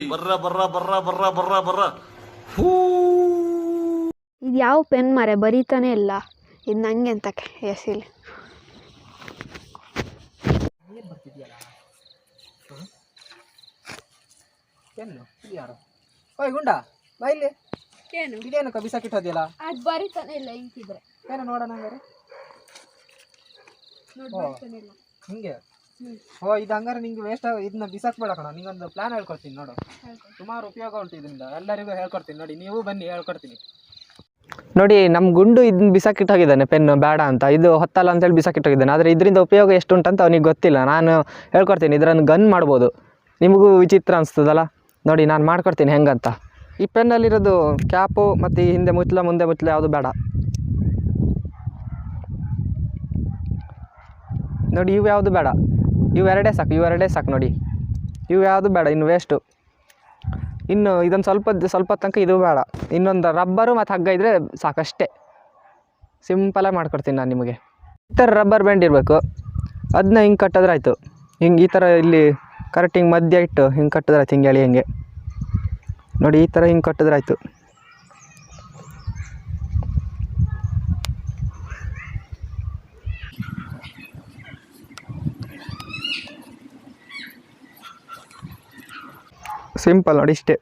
ಬರ್ರ ಬರ್ರ ಬರ್ರ ಬರ್ರ ಬರ್ರ ಬರ್ರ. ಇದು ಯಾವ ಪೆನ್ ಮರೆ ಬರೀತಾನೆ ಇಲ್ಲ. ಇದು ನಂಗೆ ಅಂತ ಎಸಿಲಿ ಏನು ಬರ್ತಿದ್ಯಲ್ಲ ಪೆನ್ನು? ಇದು ಯಾರು? ಓಯ್ ಗುಂಡ ಬಾ ಇಲ್ಲಿ. ಏನು ಇದೇನು ಬಿಸಾಕಿಟ್ಟೋದಿಲ್ಲ ಅದು ಬರೀತಾನೆ ಇಲ್ಲ ಇಂಕಿದ್ರೆ ಏನು ನೋಡೋಣ ಹಂಗಾರೆ. ನೋಡಿ ಓ. ಇಲ್ಲ. ಹಿಂಗೆ. ಓ ಇದು ಹಂಗಾರೆ ನಿಂಗೆ ವೇಸ್ಟ್ ಇದನ್ನ ಬಿಸಾಕ್ಬೇಡ ಕಣ. ನಿಂಗೊಂದು ಪ್ಲಾನ್ ಹೇಳ್ಕೊಡ್ತೀನಿ ನೋಡು. ಸುಮಾರು ಉಪಯೋಗ ಉಂಟು ಇದರಿಂದ. ಎಲ್ಲರಿಗೂ ಹೇಳ್ಕೊಡ್ತೀನಿ ನೋಡಿ. ನೀವು ಬನ್ನಿ ಹೇಳ್ಕೊಡ್ತೀನಿ. ನೋಡಿ ನಮ್ಮ ಗುಂಡು ಇದನ್ನ ಬಿಸಾಕಿಟ್ಟೋಗಿದ್ದಾನೆ ಪೆನ್ನು ಬೇಡ ಅಂತ. ಇದು ಹೊತ್ತಲ್ಲ ಅಂತೇಳಿ ಬಿಸಾಕಿಟ್ಟೋಗಿದ್ದಾನೆ ಆದರೆ ಇದರಿಂದ ಉಪಯೋಗ ಎಷ್ಟು ಉಂಟಂತ ಅವನಿಗೆ ಗೊತ್ತಿಲ್ಲ. ನಾನು ಹೇಳ್ಕೊಡ್ತೀನಿ ಇದರನ್ನು ಗನ್ ಮಾಡ್ಬೋದು. ನಿಮಗೂ ವಿಚಿತ್ರ ಅನಿಸ್ತದಲ್ಲ? ನೋಡಿ ನಾನು ಮಾಡ್ಕೊಡ್ತೀನಿ ಹೆಂಗಂತ. ಈ ಪೆನ್ನಲ್ಲಿರೋದು ಕ್ಯಾಪು ಮತ್ತು ಈ ಹಿಂದೆ ಮುಚ್ಚಲ ಮುಂದೆ ಮುಚ್ಚಲ ಯಾವುದು ಬೇಡ. ನೋಡಿ ಇವು ಯಾವುದು ಬೇಡ. ಇವು ಎರಡೇ ಸಾಕು, ಇವೆರಡೇ ಸಾಕು ನೋಡಿ. ಇವು ಯಾವುದು ಬೇಡ, ಇನ್ನು ವೇಸ್ಟು ಇನ್ನು ಇದೊಂದು ಸ್ವಲ್ಪ ಸ್ವಲ್ಪ ತನಕ ಇದು ಬೇಡ. ಇನ್ನೊಂದು ರಬ್ಬರು ಮತ್ತು ಹಗ್ಗ ಇದ್ದರೆ ಸಾಕಷ್ಟೇ. ಸಿಂಪಲಾಗಿ ಮಾಡ್ಕೊಡ್ತೀನಿ ನಾನು ನಿಮಗೆ. ಈ ಥರ ರಬ್ಬರ್ ಬ್ಯಾಂಡ್ ಇರಬೇಕು. ಅದನ್ನ ಹಿಂಗೆ ಕಟ್ಟಿದ್ರೆ ಆಯಿತು. ಹಿಂಗೆ ಈ ಥರ ಇಲ್ಲಿ ಕರೆಕ್ಟ್ ಹಿಂಗೆ ಮಧ್ಯ ಇಟ್ಟು ಹಿಂಗೆ ಕಟ್ಟಿದ್ರೆ ಆಯ್ತು, ಹಿಂಗೆ ಹೇಳಿ ಹಿಂಗೆ. ನೋಡಿ, ಈ ಥರ ಹಿಂಗೆ ಕಟ್ಟಿದ್ರೆ ಆಯಿತು. ಸಿಂಪಲ್ ನೋಡಿ ಇಷ್ಟೇ.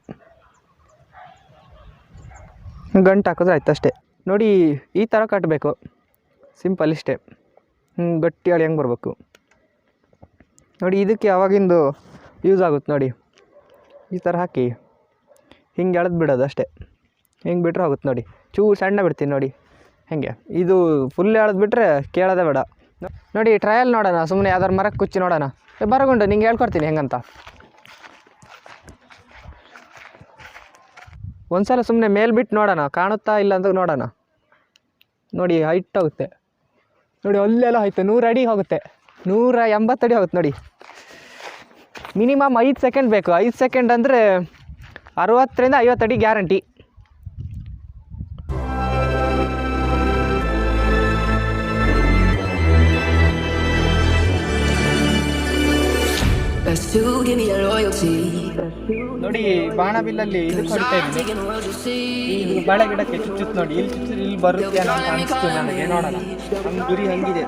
ಗಂಟು ಹಾಕಿದ್ರೆ ಆಯ್ತು ಅಷ್ಟೇ. ನೋಡಿ, ಈ ಥರ ಕಟ್ಟಬೇಕು ಸಿಂಪಲ್ ಇಷ್ಟೇ. ಗಟ್ಟಿ ಅಳಿ ಹೆಂಗೆ ಬರಬೇಕು. ನೋಡಿ, ಇದಕ್ಕೆ ಯಾವಾಗಿಂದು ಯೂಸ್ ಆಗುತ್ತೆ ನೋಡಿ. ಈ ಥರ ಹಾಕಿ. ಹಿಂಗೆ ಎಳೆದು ಬಿಡೋದು ಅಷ್ಟೇ. ಹಿಂಗೆ ಬಿಟ್ರೆ ಆಗುತ್ತೆ ನೋಡಿ. ಚೂರು ಸಣ್ಣ ಬಿಡ್ತೀನಿ ನೋಡಿ. ಹೆಂಗೆ? ಇದು ಫುಲ್ ಎಳೆದು ಬಿಟ್ಟರೆ ಕೇಳೋದೇ ಬೇಡ. ನೋಡಿ ಟ್ರಯಲ್ ನೋಡೋಣ ಸುಮ್ಮನೆ ಯಾವ್ದಾರು ಮರಕ್ಕೆ ಕುಚ್ಚಿ ನೋಡೋಣ. ಬರಗುಂಡು, ನಿಂಗೆ ಹೇಳ್ಕೊಡ್ತೀನಿ ಹೆಂಗಂತ. ಒಂದ್ಸಲ ಸುಮ್ಮನೆ ಮೇಲ್ ಬಿಟ್ಟು ನೋಡೋಣ, ಕಾಣುತ್ತಾ ಇಲ್ಲ ಅಂತ ನೋಡೋಣ. ನೋಡಿ ಹೈಟ್ ಹೋಗುತ್ತೆ. ನೋಡಿ, ಅಲ್ಲೆಲ್ಲ ಹೋಯ್ತು ನೂರು ಅಡಿ ಹೋಗುತ್ತೆ. ನೂರ ಎಂಬತ್ತು ಅಡಿ ಹೋಗುತ್ತೆ, ನೋಡಿ. ಮಿನಿಮಮ್ ಐದು ಸೆಕೆಂಡ್ ಬೇಕು. ಐದು ಸೆಕೆಂಡ್ ಅಂದರೆ ಅರುವತ್ತರಿಂದ ಐವತ್ತು ಅಡಿ ಗ್ಯಾರಂಟಿ ನೋಡಿ ಬಾಣ ಬಿಲ್ಲಲ್ಲಿ ಇದು ಹೊಡಿತಾ ಇದ್ದೀನಿ. ಈ ಬಾಳೆ ಗಿಡಕ್ಕೆ ಚುಚ್ಚುತ್ತೆ ನೋಡಿ ಇಲ್ಲಿ ಚುಚ್ಚಿದ್ರೆ ಇಲ್ಲಿ ಬರುತ್ತೆ ಅನ್ನೋ ಅನಿಸ್ತು ನನಗೆ ನೋಡೋಣ. ನಮ್ಮ ಗುರಿ ಹಂಗಿದೆ.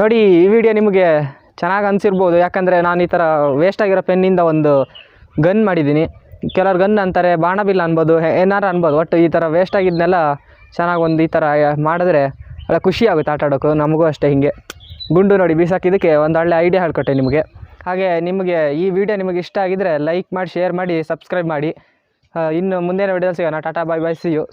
ನೋಡಿ, ಈ ವಿಡಿಯೋ ನಿಮಗೆ ಚೆನ್ನಾಗಿ ಅನಿಸಿರ್ಬೋದು. ಯಾಕಂದರೆ ನಾನು ಈ ಥರ ವೇಸ್ಟ್ ಆಗಿರೋ ಪೆನ್ನಿಂದ ಒಂದು ಗನ್ ಮಾಡಿದ್ದೀನಿ. ಕೆಲವ್ರು ಗನ್ ಅಂತಾರೆ ಬಾಣಬಿಲ್ಲ ಅನ್ಬೋದು ಏನಾರು ಅನ್ಬೋದು. ಒಟ್ಟು ಈ ಥರ ವೇಸ್ಟ್ ಆಗಿದ್ದನ್ನೆಲ್ಲ ಚೆನ್ನಾಗಿ ಒಂದು ಈ ಥರ ಮಾಡಿದ್ರೆ ಒಳ್ಳೆ ಖುಷಿ ಆಗುತ್ತೆ ಆಟ ಆಡೋಕ್ಕೂ ನಮಗೂ ಅಷ್ಟೇ ಹೀಗೆ. ಗುಂಡು ನೋಡಿ ಬೀಸಾಕಿದ್ದಕ್ಕೆ ಒಂದು ಒಳ್ಳೆ ಐಡಿಯಾ ಹೇಳ್ಕೊಟ್ಟೆ ನಿಮಗೆ. ಹಾಗೆ ನಿಮಗೆ ಈ ವಿಡಿಯೋ ನಿಮಗೆ ಇಷ್ಟ ಆಗಿದ್ದರೆ ಲೈಕ್ ಮಾಡಿ ಶೇರ್ ಮಾಡಿ ಸಬ್ಸ್ಕ್ರೈಬ್ ಮಾಡಿ. ಇನ್ನು ಮುಂದಿನ ವಿಡಿಯೋಸ್ ಸಿಗೋಣ. Tata bye bye see you